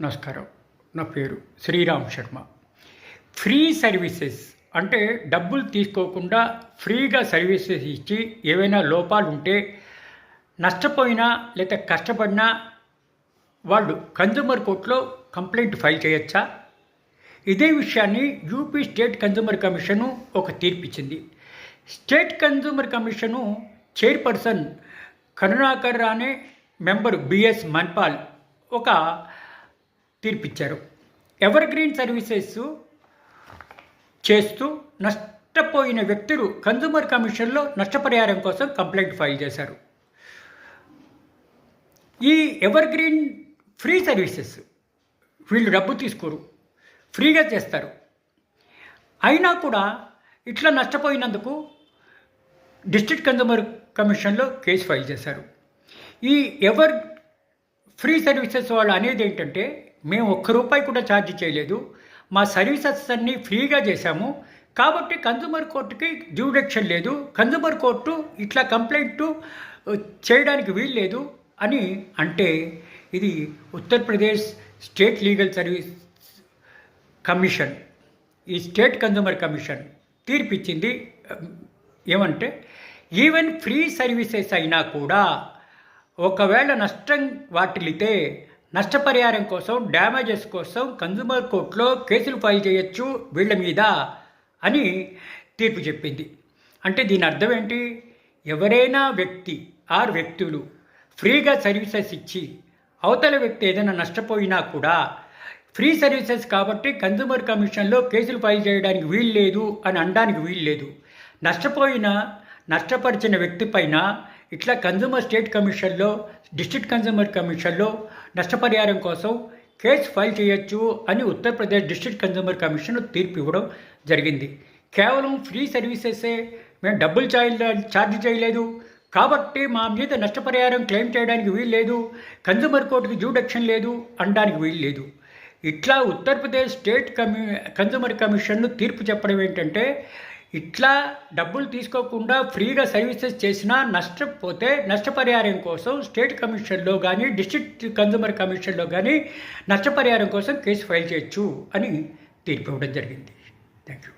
నమస్కారం. నా పేరు శ్రీరామ్ శర్మ. ఫ్రీ సర్వీసెస్ అంటే డబ్బులు తీసుకోకుండా ఫ్రీగా సర్వీసెస్ ఇచ్చి ఏవైనా లోపాలు ఉంటే నష్టపోయినా లేదా కష్టపడినా వాళ్ళు కన్జ్యూమర్ కోర్టులో కంప్లైంట్ ఫైల్ చేయొచ్చా? ఇదే విషయాన్ని యూపీ స్టేట్ కన్జ్యూమర్ కమిషను ఒక తీర్పిచ్చింది. State consumer commission chairperson Karunakar Rane member BS మన్పాల్ ఒక తీర్పిచ్చారు. ఎవర్ గ్రీన్ సర్వీసెస్ చేస్తూ నష్టపోయిన వ్యక్తులు కన్జ్యూమర్ కమిషన్లో నష్టపరిహారం కోసం కంప్లైంట్ ఫైల్ చేశారు. ఈ ఎవర్ గ్రీన్ ఫ్రీ సర్వీసెస్ వీళ్ళు డబ్బు తీసుకోరు ఫ్రీగా చేస్తారు. అయినా కూడా ఇట్లా నష్టపోయినందుకు డిస్ట్రిక్ట్ కన్జ్యూమర్ కమిషన్లో కేసు ఫైల్ చేశారు. ఈ ఎవర్ ఫ్రీ సర్వీసెస్ వాళ్ళు అనేది ఏంటంటే మేము ఒక్క రూపాయి కూడా ఛార్జ్ చేయలేదు. మా సర్వీసెస్ అన్నీ ఫ్రీగా చేశాము. కాబట్టి కన్జ్యూమర్ కోర్టుకి డ్యూడక్షన్ లేదు. కన్జ్యూమర్ కోర్టు ఇట్లా కంప్లైంట్ చేయడానికి వీల్లేదు అని అంటే ఇది Uttar Pradesh state legal service commission. ఈ స్టేట్ కన్జ్యూమర్ కమిషన్ తీర్పిచ్చింది. ఏమంటే ఈవెన్ ఫ్రీ సర్వీసెస్ అయినా కూడా ఒకవేళ నష్టం వాటిల్లితే నష్టపరిహారం కోసం డ్యామేజెస్ కోసం కన్జ్యూమర్ కోర్టులో కేసులు ఫైల్ చేయొచ్చు వీళ్ళ మీద అని తీర్పు చెప్పింది. అంటే దీని అర్థం ఏంటి? ఎవరైనా వ్యక్తి ఆరు వ్యక్తులు ఫ్రీగా సర్వీసెస్ ఇచ్చి అవతల వ్యక్తి ఏదైనా నష్టపోయినా కూడా ఫ్రీ సర్వీసెస్ కాబట్టి కన్జ్యూమర్ కమిషన్లో కేసులు ఫైల్ చేయడానికి వీలు లేదు అని అనడానికి వీలు లేదు నష్టపోయిన నష్టపరిచిన వ్యక్తి పైన ఇట్లా కన్జ్యూమర్ స్టేట్ కమిషన్లో డిస్ట్రిక్ట్ కన్జ్యూమర్ కమిషన్లో నష్టపరిహారం కోసం కేసు ఫైల్ చేయొచ్చు అని ఉత్తరప్రదేశ్ డిస్ట్రిక్ట్ కన్జ్యూమర్ కమిషన్ తీర్పు ఇవ్వడం జరిగింది. కేవలం ఫ్రీ సర్వీసెసే మేము డబ్బులు చాయ ఛార్జ్ చేయలేదు. కాబట్టి మా మీద నష్టపరిహారం క్లెయిమ్ చేయడానికి వీలు లేదు. కన్జ్యూమర్ కోర్టుకి జ్యూడక్షన్ లేదు అనడానికి వీలు లేదు. ఇట్లా ఉత్తరప్రదేశ్ స్టేట్ కమి కన్జ్యూమర్ కమిషన్ను తీర్పు చెప్పడం ఏంటంటే ఇట్లా డబ్బులు తీసుకోకుండా ఫ్రీగా సర్వీసెస్ చేసినా నష్టపోతే నష్టపరిహారం కోసం స్టేట్ కమిషన్లో కానీ డిస్ట్రిక్ట్ కన్జ్యూమర్ కమిషన్లో కానీ నష్టపరిహారం కోసం కేసు ఫైల్ చేయొచ్చు అని తీర్పు ఇవ్వడం జరిగింది. Thank you